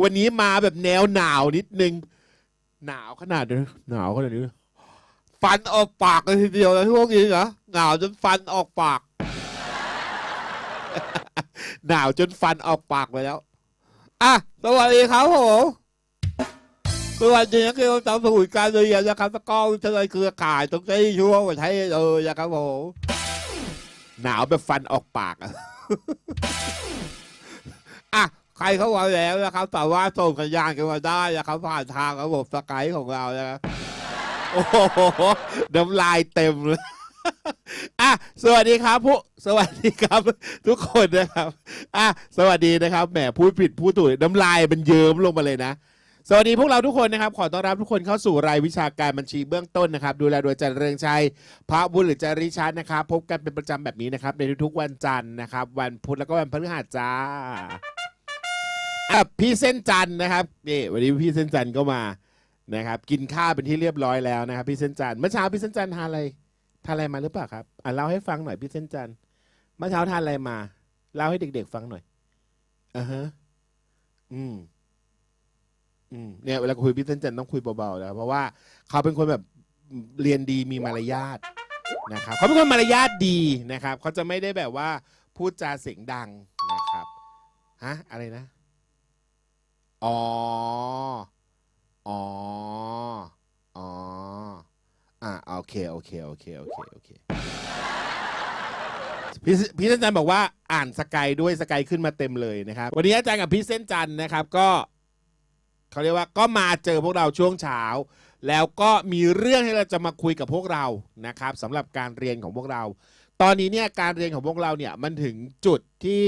วันนี้มาแบบแนวหนาวนิดนึง หนาวขนาดนี้หนาวขนาดนี้ ฟันออกปากเลยทีเดียวนะพวกนี้เหรอหนาวจนฟันออกปาก หนาวจนฟันออกปากไปแล้ว อะ สวัสดีครับผมสวัสดีนักเรียนสาวสูตรการเรียนนะครับตะก้อวิทยาลัยเครือข่ายตรงที่ช่วงไทยเลยนะครับผมหนาวแบบฟันออกปากอะ อะใครเข้ามาแล้วนะครับสามารถส่งสัญญาณกันมาได้นะครับผ่านทางระบบสกายของเรานะครับโอ้โหน้ำลายเต็มเลยอะสวัสดีครับผู้สวัสดีครับ ทุกคนนะครับอะสวัสดีนะครับแหมพูดผิดพูดถูกน้ำลายมันเยิ้มลงมาเลยนะสวัสดีพวกเราทุกคนนะครับ ขอต้อนรับทุกคนเข้าสู่รายวิชาการบัญชีเบื้องต้นนะครับ ดูแลโดยจารย์เรืองชัยพระบุญหรือจาริชัดนะครับ พบกันเป็นประจำแบบนี้นะครับ ในทุกๆวันจันทร์นะครับ วันพุธแล้วก็วันพฤหัสจ้า อะพี่เส้นจันนะครับนี่วันนี้พี่เส้นจันก็มานะครับ กินข้าวเป็นที่เรียบร้อยแล้วนะครับ พี่เส้นจันเมื่อเช้าพี่เส้นจันทานอะไรทานอะไรมาหรือเปล่าครับอะเล่าให้ฟังหน่อยพี่เส้นจันเมื่อเช้าทานอะไรมาเล่าให้เด็ก ๆ ฟังหน่อยอ่าฮะอืมอืมเนี่ยเวลาคุยพี่เส้นจันต้องคุยเบาๆนะเพราะว่าเขาเป็นคนแบบเรียนดีมีมารยาทนะครับเขาเป็นคนมารยาทดีนะครับเขาจะไม่ได้แบบว่าพูดจาเสียงดังนะครับฮะอะไรนะ อ๋อ อ๋อ อ๋อ อ่าโอเค โอเค โอเค โอเค โอเค พี่พี่เส้นจันทร์บอกว่าอ่านสกายด้วยสกายขึ้นมาเต็มเลยนะครับ วันนี้อาจารย์กับพี่เส้นจันทร์นะครับก็เขาเรียกว่าก็มาเจอพวกเราช่วงเช้า แล้วก็มีเรื่องให้เราจะมาคุยกับพวกเรานะครับสำหรับการเรียนของพวกเรา ตอนนี้เนี่ยการเรียนของพวกเราเนี่ยมันถึงจุดที่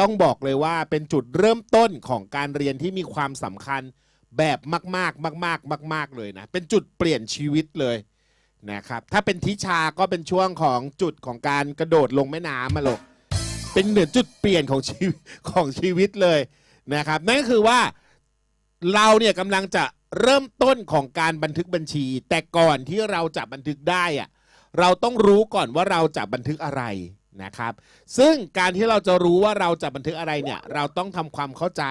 ต้องบอกเลยว่าเป็นจุดเริ่มต้นของการเรียนที่มีความสำคัญแบบมากๆ มาก ๆ มาก ๆ เลยนะ เป็นจุดเปลี่ยนชีวิตเลยนะครับ ถ้าเป็นทิชาก็เป็นช่วงของจุดของการกระโดดลงแม่น้ำมาลงเป็นเหมือนจุดเปลี่ยนของชีวิตของชีวิตเลยนะครับ นั่นก็คือว่าเราเนี่ยกำลังจะเริ่มต้นของการบันทึกบัญชี แต่ก่อนที่เราจะบันทึกได้อะเราต้องรู้ก่อนว่าเราจะบันทึกอะไร นะครับ ซึ่งการที่เราจะรู้ว่าเราจะบันทึกอะไรเนี่ย เราต้องทำความเข้าใจ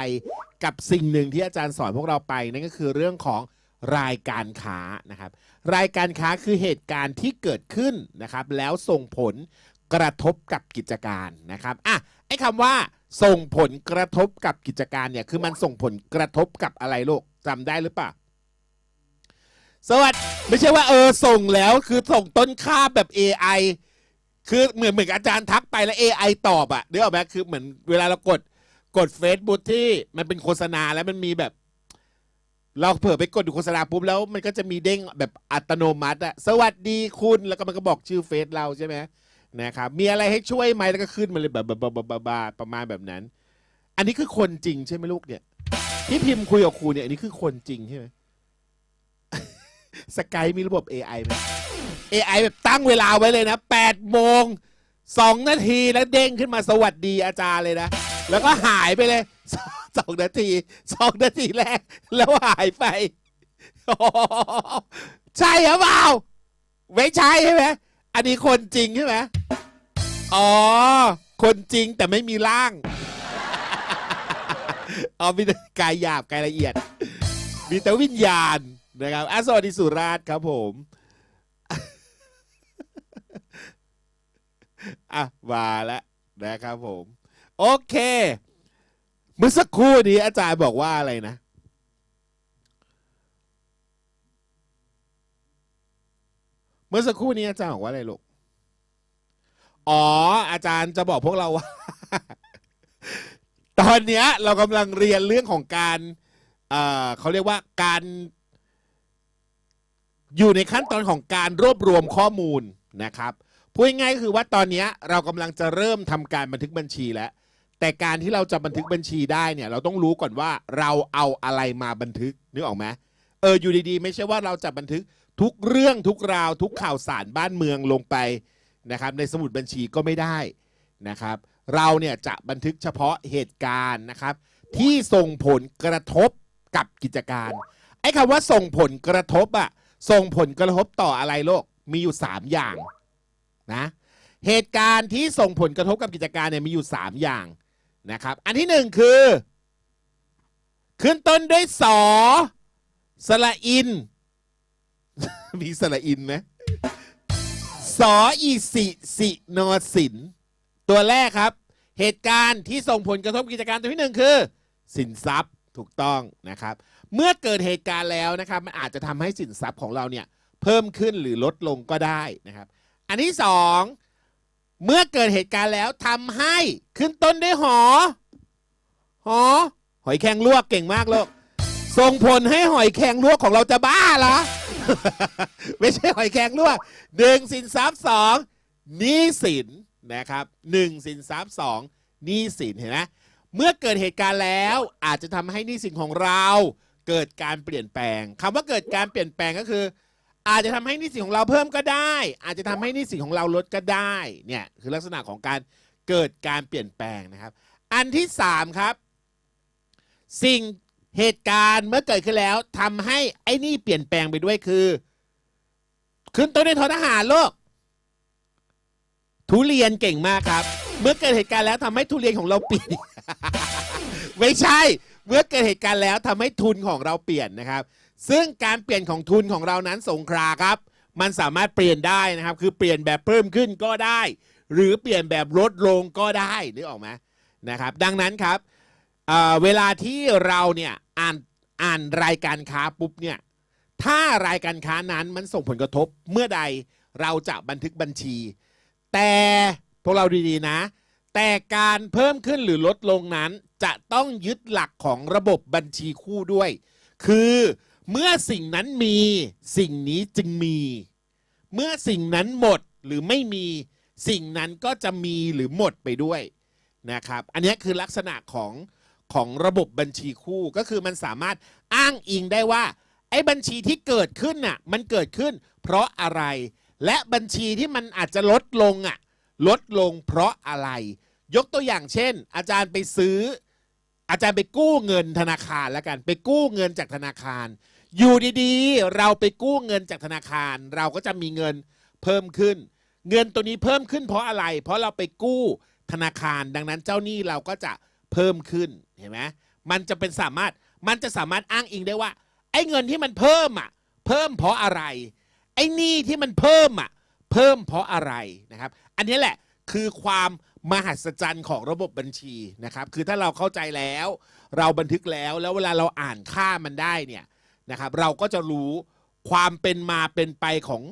กับสิ่งหนึ่งที่อาจารย์สอนพวกเราไปนั่นก็คือเรื่องของรายการค้านะครับ รายการค้าคือเหตุการณ์ที่เกิดขึ้นนะครับ แล้วส่งผลกระทบกับกิจการนะครับอะไอ้คำว่า ส่งผลกระทบกับกิจการเนี่ยคือมันส่งผลกระทบกับอะไรลูกจำได้หรือเปล่าสวัสดีไม่ใช่ว่าเออส่งแล้วคือส่งต้นค่าแบบ AI คือเหมือนเหมือนอาจารย์ทักไปแล้ว AI ตอบอะเดี๋ยวออกไหมคือเหมือนเวลาเรากดกด Facebook ที่มันเป็นโฆษณาแล้วมันมีแบบ เราเผื่อไปกดดูโฆษณาปุ๊บแล้วมันก็จะมีเด้งแบบอัตโนมัติอะสวัสดีคุณแล้วก็มันก็บอกชื่อเฟซเราใช่ไหมนะครับมีอะไรให้ช่วยไหมแล้วก็ขึ้นมาเลยแบบบบบบแบบแบบประมาณแบบนั้น อันนี้คือคนจริงใช่ไหมลูกเนี่ยที่พิมพ์คุยกับครูเนี่ยอันนี้คือคนจริงใช่ไหมสกายมีระบบ AI ไหม AI แบบตั้งเวลาไว้เลยนะ8โมง2นาทีแล้วเด้งขึ้นมาสวัสดีอาจารย์เลยนะ แล้วก็หายไปเลยสองนาทีสองนาทีแรก แล้วหายไป ใช่หรือเปล่า ไม่ใช่ใช่ไหมอันนี้คนจริงใช่ไหมอ๋อ คนจริงแต่ไม่มีร่างอ๋อมีแต่กายหยาบกายละเอียด มีแต่วิญญาณนะครับอะสวัสดีสุราชครับผม อะมาแล้วนะครับผม โอเค เมื่อสักครู่นี้อาจารย์บอกว่าอะไรนะ เมื่อสักครู่นี้อาจารย์บอกว่าอะไรลูกอ๋อ อาจารย์จะบอกพวกเราว่า ตอนเนี้ยเรากำลังเรียนเรื่องของการเอ่อเขาเรียกว่าการอยู่ในขั้นตอนของการรวบรวมข้อมูลนะครับ พูดง่ายๆก็คือว่าตอนเนี้ยเรากำลังจะเริ่มทำการบันทึกบัญชีแล้ว แต่การที่เราจะบันทึกบัญชีได้เนี่ย เราต้องรู้ก่อนว่าเราเอาอะไรมาบันทึกนึกออกไหมเอออยู่ดีๆ ไม่ใช่ว่าเราจะบันทึกทุกเรื่องทุกราวทุกข่าวสารบ้านเมืองลงไปนะครับในสมุดบัญชีก็ไม่ได้นะครับ เราเนี่ยจะบันทึกเฉพาะเหตุการณ์นะครับ ที่ส่งผลกระทบกับกิจการ ไอ้คำว่าส่งผลกระทบอะส่งผลกระทบต่ออะไรโลกมีอยู่ 3 อย่าง นะเหตุการณ์ที่ส่งผลกระทบกับกิจการเนี่ยมีอยู่ 3 อย่างนะครับ อันที่หนึ่งคือ ขึ้นต้นด้วยสอสระอิน มีสระอินไหมสออีสิสินอสิน ตัวแรกครับ เหตุการณ์ที่ส่งผลกระทบกิจการตัวที่หนึ่งคือ สินทรัพย์ถูกต้องนะครับ เมื่อเกิดเหตุการณ์แล้วนะครับ มันอาจจะทำให้สินทรัพย์ของเราเนี่ยเพิ่มขึ้นหรือลดลงก็ได้นะครับ อันที่สองเมื่อเกิดเหตุการณ์แล้วทำให้ขึ้นต้นด้วยหอ หอ หอยแครงลวกเก่งมากลูกส่งผลให้หอยแครงลวกของเราจะบ้าเหรอ ไม่ใช่หอยแครงลวกหนึ่งสินทรัพย์สองหนี้สินนะครับหนึ่งสินทรัพย์สองหนี้สินเห็นไหมเมื่อเกิดเหตุการณ์แล้วอาจจะทำให้หนี้สินของเรา เกิดการเปลี่ยนแปลงคำว่าเกิดการเปลี่ยนแปลงก็คือ อาจจะทำให้หนี้สินของเราเพิ่มก็ได้ อาจจะทำให้หนี้สินของเราลดก็ได้เนี่ยคือลักษณะของการเกิดการเปลี่ยนแปลงนะครับ อันที่สามครับ สิ่งเหตุการณ์เมื่อเกิดขึ้นแล้วทำให้ไอ้นี่เปลี่ยนแปลงไปด้วยคือ ขึ้นต้นด้วยทอทหารโลก ทุเรียนเก่งมากครับ เมื่อเกิดเหตุการณ์แล้วทำให้ทุเรียนของเราเปลี่ยนไม่ใช่ เมื่อเกิดเหตุการณ์แล้วทำให้ทุนของเราเปลี่ยนนะครับ ซึ่งการเปลี่ยนของทุนของเรานั้นสงคราครับ มันสามารถเปลี่ยนได้นะครับ คือเปลี่ยนแบบเพิ่มขึ้นก็ได้ หรือเปลี่ยนแบบลดลงก็ได้นึกออกไหมนะครับ ดังนั้นครับเเวลาที่เราเนี่ยอ่านอ่านรายการค้าปุ๊บเนี่ยถ้ารายการค้านั้นมันส่งผลกระทบเมื่อใดเราจะบันทึกบัญชี แต่พวกเราดีๆนะ แต่การเพิ่มขึ้นหรือลดลงนั้น จะต้องยึดหลักของระบบบัญชีคู่ด้วย คือ เมื่อสิ่งนั้นมีสิ่งนี้จึงมี เมื่อสิ่งนั้นหมดหรือไม่มีสิ่งนั้นก็จะมีหรือหมดไปด้วยนะครับ อันนี้คือลักษณะของของระบบบัญชีคู่ก็คือมันสามารถอ้างอิงได้ว่า ไอ้บัญชีที่เกิดขึ้นน่ะมันเกิดขึ้น เพราะอะไรและบัญชีที่มันอาจจะลดลงอะลดลงเพราะอะไร ยกตัวอย่างเช่น อาจารย์ไปซื้อ อาจารย์ไปกู้เงินธนาคารแล้วกัน ไปกู้เงินจากธนาคาร อยู่ดีๆ เราไปกู้เงินจากธนาคาร เราก็จะมีเงินเพิ่มขึ้น เงินตัวนี้เพิ่มขึ้นเพราะอะไร เพราะเราไปกู้ธนาคาร ดังนั้นเจ้าหนี้เราก็จะเพิ่มขึ้นเห็นไหมมันจะเป็นสามารถมันจะสามารถอ้างอิงได้ว่า ไอ้เงินที่มันเพิ่มอะเพิ่มเพราะอะไร ไอ้หนี้ที่มันเพิ่มอะเพิ่มเพราะอะไรนะครับ อันนี้แหละคือความมหัศจรรย์ของระบบบัญชีนะครับ คือถ้าเราเข้าใจแล้ว เราบันทึกแล้วแล้วเวลาเราอ่านค่ามันได้เนี่ย นะครับ เราก็จะรู้ความเป็นมาเป็นไปของ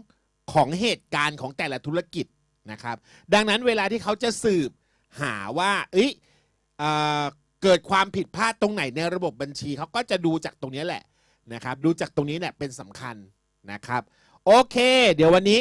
ของเหตุการณ์ของแต่ละธุรกิจนะครับ ดังนั้นเวลาที่เขาจะสืบหาว่าเอ้ยเอเกิดความผิดพลาดตรงไหนในระบบบัญชีเขาก็จะดูจากตรงนี้แหละนะครับ ดูจากตรงนี้เนี่ยเป็นสำคัญนะครับ โอเค เดี๋ยววันนี้